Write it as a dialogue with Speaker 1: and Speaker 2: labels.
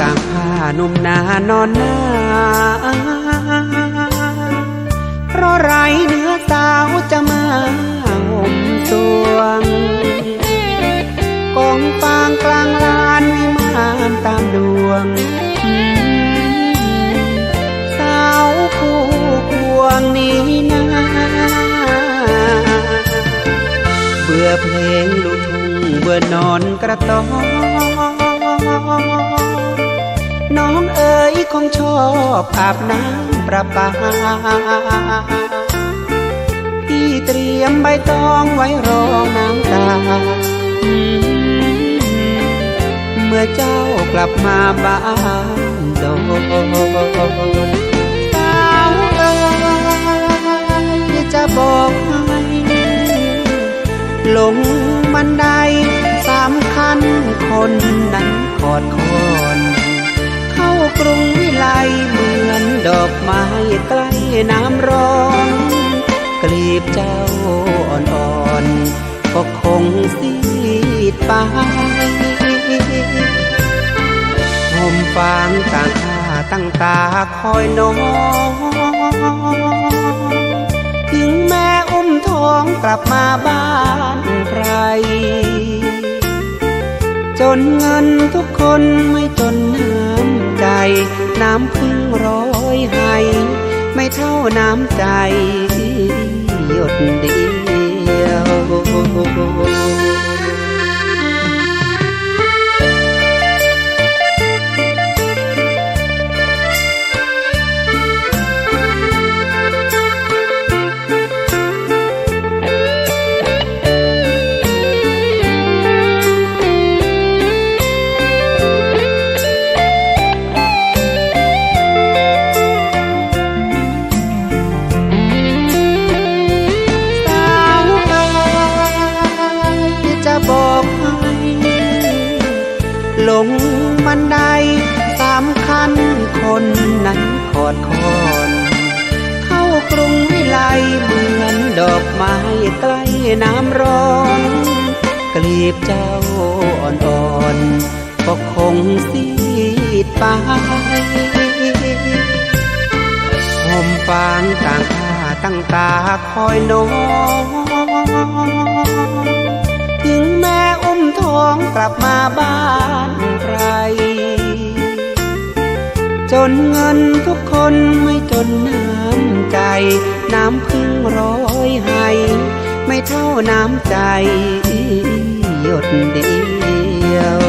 Speaker 1: ต่างผ้าหนุ่มนานอนหน้าเพราะไรเนื้อสาวจะมาห่มสวงกองฟางกลางลานวิมานตามดวง สาวผู้ควงนี้นาเบื่อเพลงลูกทุ่งเบื่อนอนกระตอ น้องเอ๋ยคงชอบอาบน้ำประปาพี่เตรียมใบตองไว้รองน้ำตา เมื่อเจ้ากลับมาบ้านโดนสาวเอ๋ยจะบอกให้ลงบันไดสามคันคนนั้นขอดคอ กรุงวิไลเหมือนดอกไม้ใกล้น้ำร้อนกลีบเจ้าอ่อนๆก็คงซีดไปห่มฟางต่างท่าตั้งตาคอยน้องถึงแม่อุ้มท้องกลับมาบ้านใคร จนเงินทุกคนไม่จนน้ำใจ น้ำพึ่งร้อยให้ ไม่เท่าน้ำใจหยดเดียว บันไดสามคันคนนั้นขอดคอนเข้ากรุงวิไลเหมือนดอกไม้ใกล้น้ำร้อนกลีบเจ้าอ่อนๆก็คงซีดไปห่มฟางต่างท่าตั้งตาคอยน้อง ลับมาบ้านใคร จนเงินทุกคนไม่จนน้ำใจ น้ำพึ่งร้อยให้ ไม่เท่าน้ำใจหยดเดียว